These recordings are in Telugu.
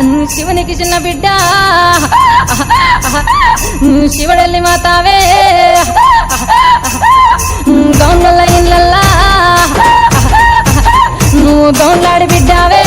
శివునికి చిన్న బిడ్డ. శివడల్లి మాతావే. గౌండ్ల ఇళ్ళల్లా. నువ్వు గౌండ్లాడి బిడ్డావే.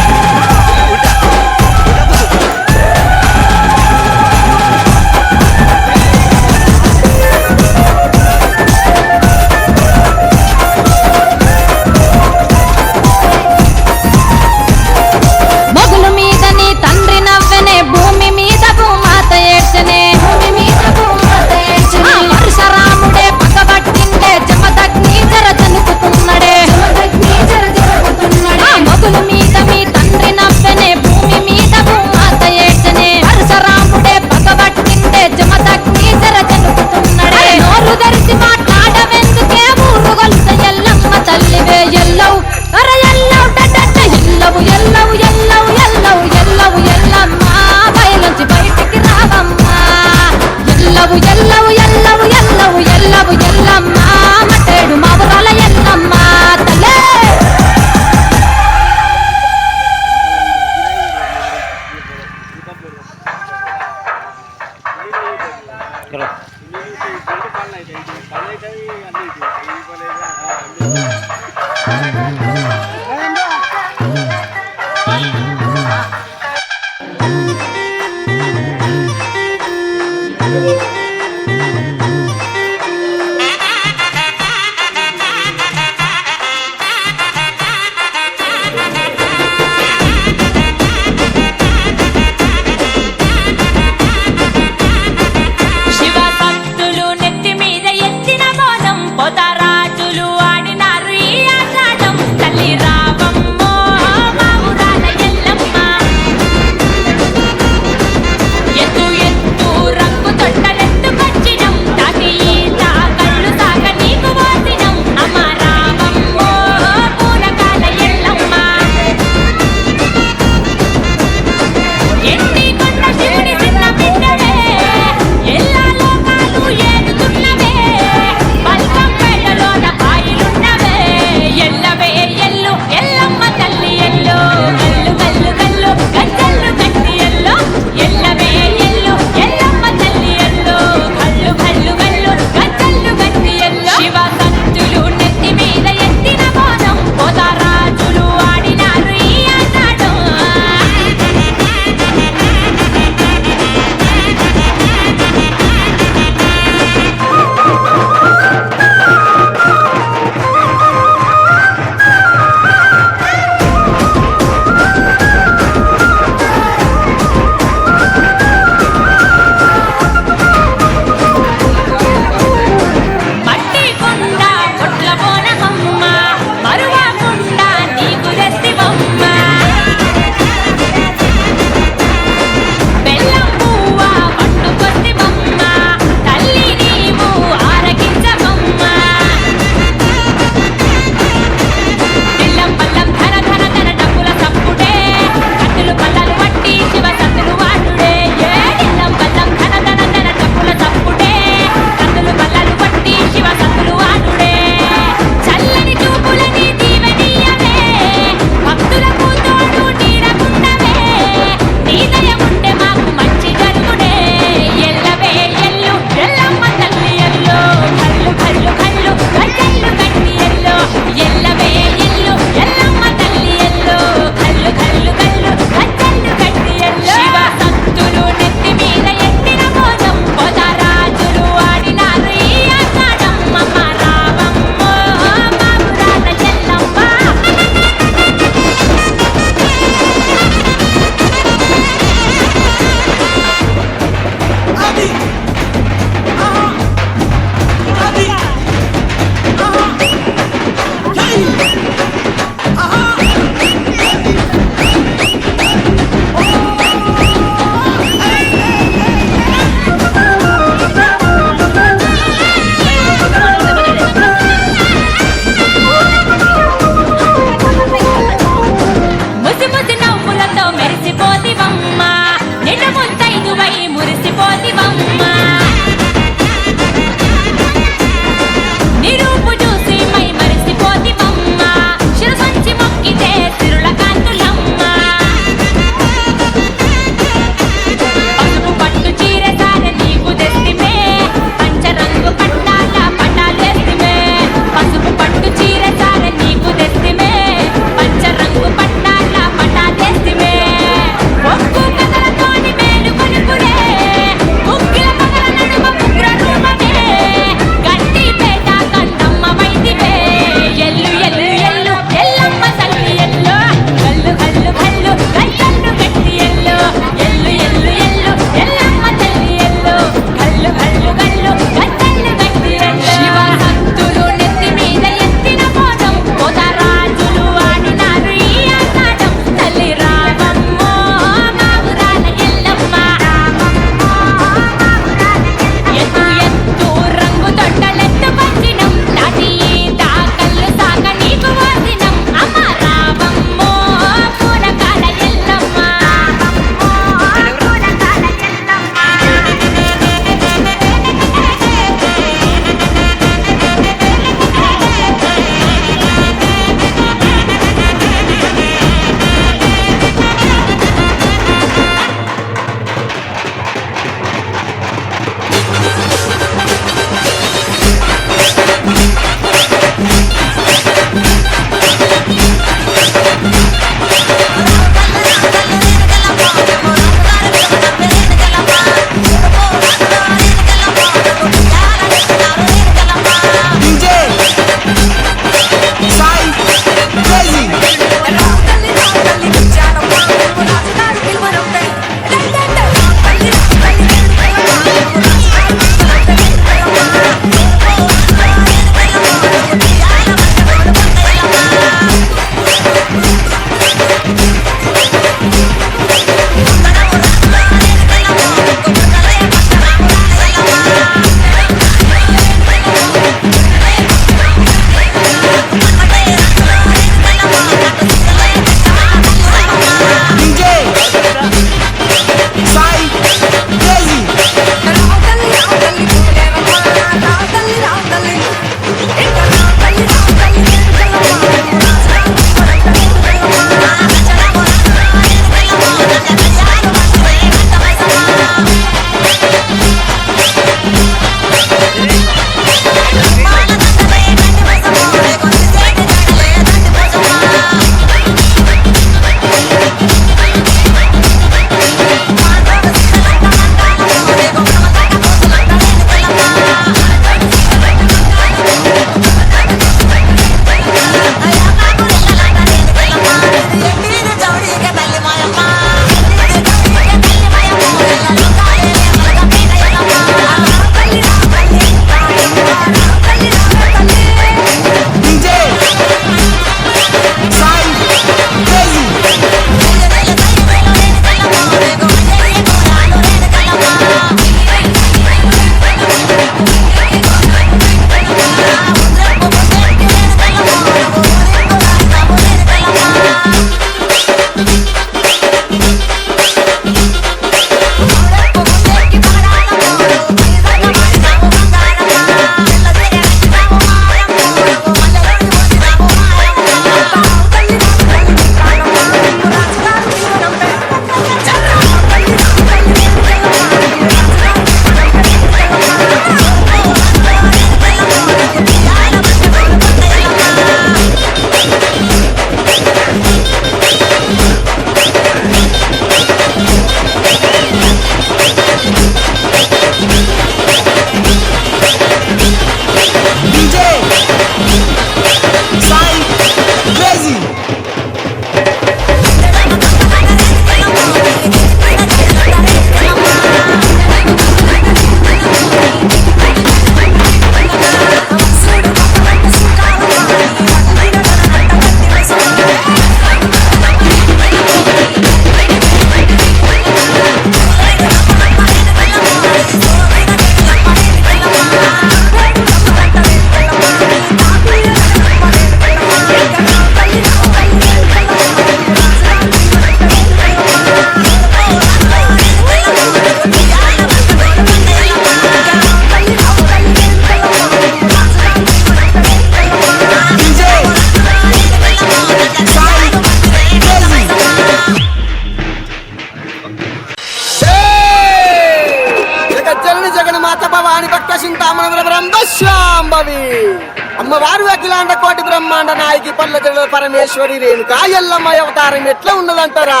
అఖిలాండ కోటి బ్రహ్మాండ నాయకి పల్ల పరమేశ్వరి రేణుక. ఎల్లమ్మ అవతారం ఎట్లా ఉన్నదంటారా?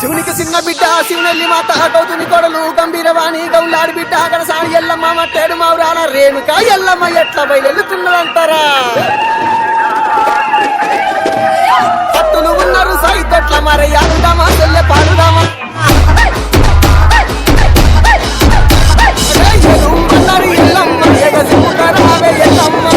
శివునికి చిన్న బిడ్డ శివునెల్లి మాత గౌతుని కొడలు గంభీరవాణి గౌలాడి బిడ్డ గడసాడి ఎల్లమ్మ మట్టాడు మావురాల రేణుక. ఎల్లమ్మ ఎట్లా బయలుతున్నదంటారా పట్టులు ఉన్నారు సైతట్ల మరయ్యాడుదామా చెల్లె పాడుదామా ఎగ చూడరావే ఎమ్మా